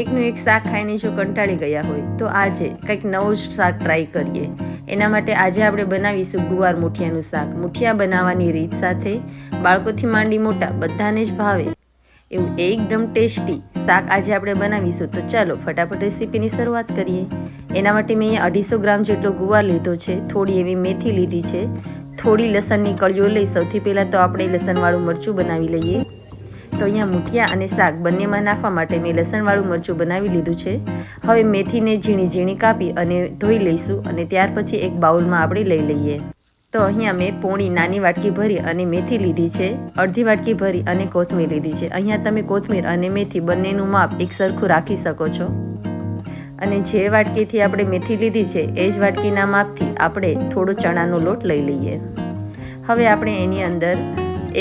એકનું એક શાક ખાઈને જો કંટાળી ગયા હોય, તો આજે કંઈક નવું શાક ટ્રાય કરીએ. એના માટે આજે આપણે બનાવીશું ગુવાર મુઠિયાનું શાક. મુઠિયા બનાવવાની રીત સાથે બાળકોથી માંડી મોટા બધાને જ ભાવે. એવું એકદમ ટેસ્ટી શાક આજે આપણે બનાવીશું. તો ચાલો ફટાફટ રેસીપીની શરૂઆત કરીએ. એના માટે મેં અઢીસો ગ્રામ જેટલો ગુવાર લીધો છે. થોડી એવી મેથી લીધી છે. થોડી લસણની કળીઓ લઈ સૌથી પહેલાં તો આપણે લસણવાળું મરચું બનાવી લઈએ. તો અહીંયા મૂઠિયા અને શાક બંનેમાં નાખવા માટે મેં લસણવાળું મરચું બનાવી લીધું છે. હવે મેથીને ઝીણી ઝીણી કાપી અને ધોઈ લઈશું અને ત્યાર પછી એક બાઉલમાં આપણે લઈ લઈએ. તો અહીંયા મેં પોણી નાની વાટકી ભરી અને મેથી લીધી છે. અડધી વાટકી ભરી અને કોથમીર લીધી છે. અહીંયા તમે કોથમીર અને મેથી બંનેનું માપ એક સરખું રાખી શકો છો. અને જે વાટકીથી આપણે મેથી લીધી છે, એ જ વાટકીના માપથી આપણે થોડો ચણાનો લોટ લઈ લઈએ. હવે આપણે એની અંદર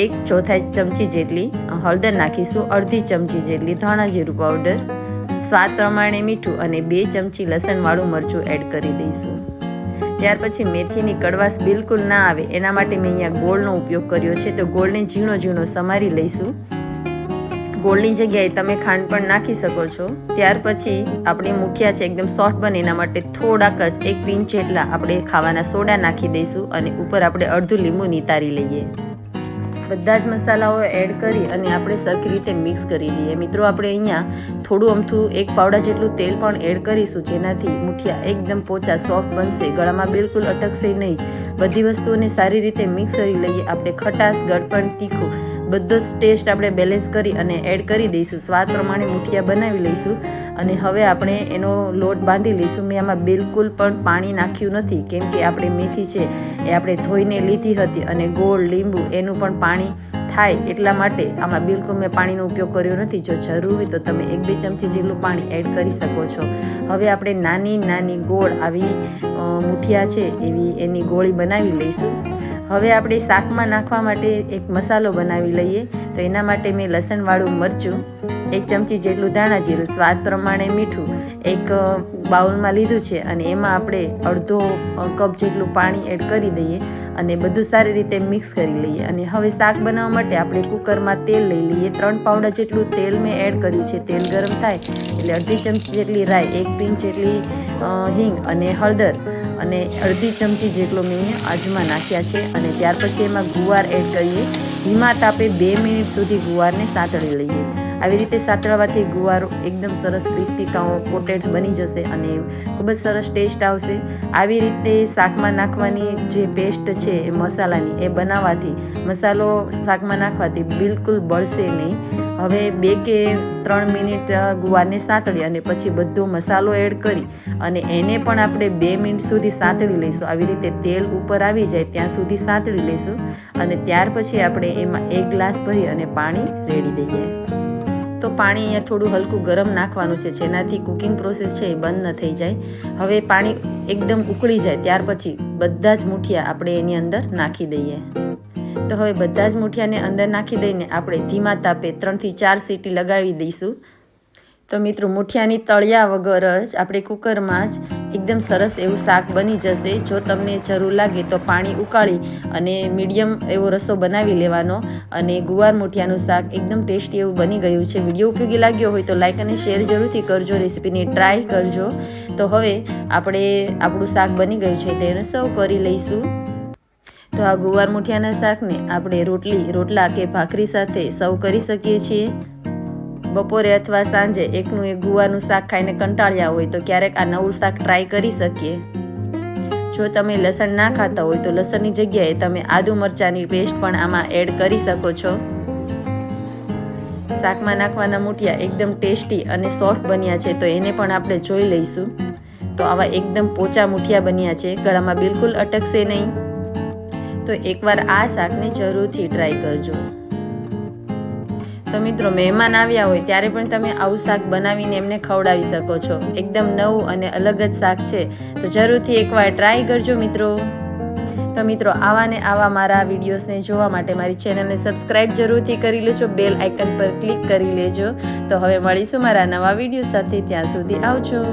એક ચોથાઈ ચમચી જેટલી હળદર નાખીશું, અડધી ચમચી જેટલી ધાણા જીરું પાવડર સ્વાદ પ્રમાણે મીઠું અને બે ચમચી લસણવાળું મરચું એડ કરી દઈશું. ત્યાર પછી મેથીની કડવાશ બિલકુલ ના આવે, એના માટે મેં અહીંયા ગોળનો ઉપયોગ કર્યો છે, તો ગોળને ઝીણો ઝીણો સમારી લઈશું. ગોળની જગ્યાએ તમે ખાંડ પણ નાખી શકો છો. ત્યાર પછી આપણી મુઠિયા છે, એકદમ સોફ્ટ બને, એના માટે થોડાક જ, એક પિંચ જેટલા આપણે ખાવાના સોડા નાખી દઈશું અને ઉપર આપણે અડધું લીંબુ નિતારી લઈએ. બધા જ મસાલાઓ એડ કરી અને આપણે સરખી રીતે મિક્સ કરી દઈએ મિત્રો, આપણે અહીંયા થોડું અમથું એક પાવડા જેટલું તેલ પણ એડ કરીશું, જેનાથી મુઠિયા એકદમ પોચા સોફ્ટ બનશે, ગળામાં બિલકુલ અટકશે નહીં. બધી વસ્તુઓને સારી રીતે મિક્સ કરી લઈએ. આપણે ખટાશ, ગળપણ, તીખું, બધો જ ટેસ્ટ આપણે બેલેન્સ કરી અને એડ કરી દઈશું. સ્વાદ પ્રમાણે મુઠિયા બનાવી લઈશું અને હવે આપણે એનો લોટ બાંધી લઈશું. મેં આમાં બિલકુલ પણ પાણી નાખ્યું નથી, કેમ કે આપણે મેથી છે એ આપણે ધોઈને લીધી હતી અને ગોળ, લીંબુ એનું પણ પાણી થાય એટલા માટે આમાં બિલકુલ મેં પાણીનો ઉપયોગ કર્યો નથી. જો જરૂર હોય તો તમે એક બે ચમચી જેટલું પાણી એડ કરી શકો છો. હવે આપણે નાની નાની ગોળ આવી મુઠિયા છે એવી એની ગોળી બનાવી લઈશું. હવે આપણે શાકમાં નાખવા માટે એક મસાલો બનાવી લઈએ. તો એના માટે મેં લસણવાળું મરચું એક ચમચી જેટલું ધાણા જીરું, સ્વાદ પ્રમાણે મીઠું એક બાઉલમાં લીધું છે અને એમાં આપણે અડધો કપ જેટલું પાણી એડ કરી દઈએ અને બધું સારી રીતે મિક્સ કરી લઈએ. અને હવે શાક બનાવવા માટે આપણે કુકરમાં તેલ લઈ લઈએ. ત્રણ પાવડા જેટલું તેલ મેં એડ કર્યું છે. તેલ ગરમ થાય એટલે અડધી ચમચી જેટલી રાઈ, એક પિંચ જેટલી હિંગ અને હળદર અને અડધી ચમચી જેટલો મેં અજમા નાખ્યા છે. અને ત્યાર પછી એમાં ગુવાર એડ કરીએ. ધીમા તાપે બે મિનિટ સુધી ગુવારને સાતળી લઈએ. આવી રીતે સાતળવાથી ગુવારો એકદમ સરસ ક્રિસ્પી કોટેડ બની જશે અને ખૂબ જ સરસ ટેસ્ટ આવશે. આવી રીતે શાકમાં નાખવાની જે પેસ્ટ છે એ મસાલાની, એ બનાવવાથી મસાલો શાકમાં નાખવાથી બિલકુલ બળશે નહીં. હવે બે કે ત્રણ મિનિટ ગુવારને સાંતળી અને પછી બધો મસાલો એડ કરી અને એને પણ આપણે બે મિનિટ સુધી સાંતળી લઈશું. આવી રીતે તેલ ઉપર આવી જાય ત્યાં સુધી સાતળી લઈશું અને ત્યાર પછી આપણે એમાં એક ગ્લાસ ભરી અને પાણી રેડી દઈએ. તો પાણી અહીંયા થોડું હલકું ગરમ નાખવાનું છે. જેનાથી કુકિંગ પ્રોસેસ છે એ બંધ ન થઈ જાય. હવે પાણી એકદમ ઉકળી જાય ત્યાર પછી બધા જ મૂઠિયા આપણે એની અંદર નાખી દઈએ. તો હવે બધા જ મૂઠિયાને અંદર નાખી દઈને આપણે ધીમા તાપે ત્રણથી ચાર સીટી લગાવી દઈશું. તો મિત્રો, મુઠિયાની તળિયા વગર જ આપણે કુકરમાં જ એકદમ સરસ એવું શાક બની જશે. જો તમને જરૂર લાગે તો પાણી ઉકાળી અને મીડિયમ એવો રસો બનાવી લેવાનો અને ગુવાર મુઠિયાનું શાક એકદમ ટેસ્ટી એવું બની ગયું છે. વીડિયો ઉપયોગી લાગ્યો હોય તો લાઇક અને શેર જરૂરથી કરજો. રેસીપીની ટ્રાય કરજો. તો હવે આપણે આપણું શાક બની ગયું છે તેને સર્વ કરી લઈશું. તો આ ગુવાર મુઠિયાના શાકને આપણે રોટલી, રોટલા કે ભાખરી સાથે સર્વ કરી શકીએ છીએ. બપોરે અથવા સાંજે એકનું એક ગુવાનું શાક ખાઈને કંટાળ્યા હોય તો ક્યારેક આ નવું શાક ટ્રાય કરી શકીએ. જો તમે લસણ ના ખાતા હોય તો લસણની જગ્યાએ તમે આદુ મરચાંની પેસ્ટ પણ આમાં એડ કરી શકો છો. શાકમાં નાખવાના મૂઠિયા એકદમ ટેસ્ટી અને સોફ્ટ બન્યા છે તો એને પણ આપણે જોઈ લઈશું. તો આવા એકદમ પોચા મૂઠિયા બન્યા છે, ગળામાં બિલકુલ અટકશે નહીં. તો એકવાર આ શાકને જરૂરથી ટ્રાય કરજો. તો મિત્રો, મહેમાન આવ્યા હોય ત્યારે પણ તમે આવું શાક બનાવીને એમને ખવડાવી શકો છો. એકદમ નવું અને અલગ જ શાક છે. તો જરૂરથી એકવાર ટ્રાય કરજો મિત્રો. તો મિત્રો, આવા ને આવા મારા વિડીયોઝને જોવા માટે મારી ચેનલને સબસ્ક્રાઇબ જરૂરથી કરી લેજો. બેલ આઇકન પર ક્લિક કરી લેજો. તો હવે મળીશું મારા નવા વીડિયો સાથે. ત્યાં સુધી આવજો.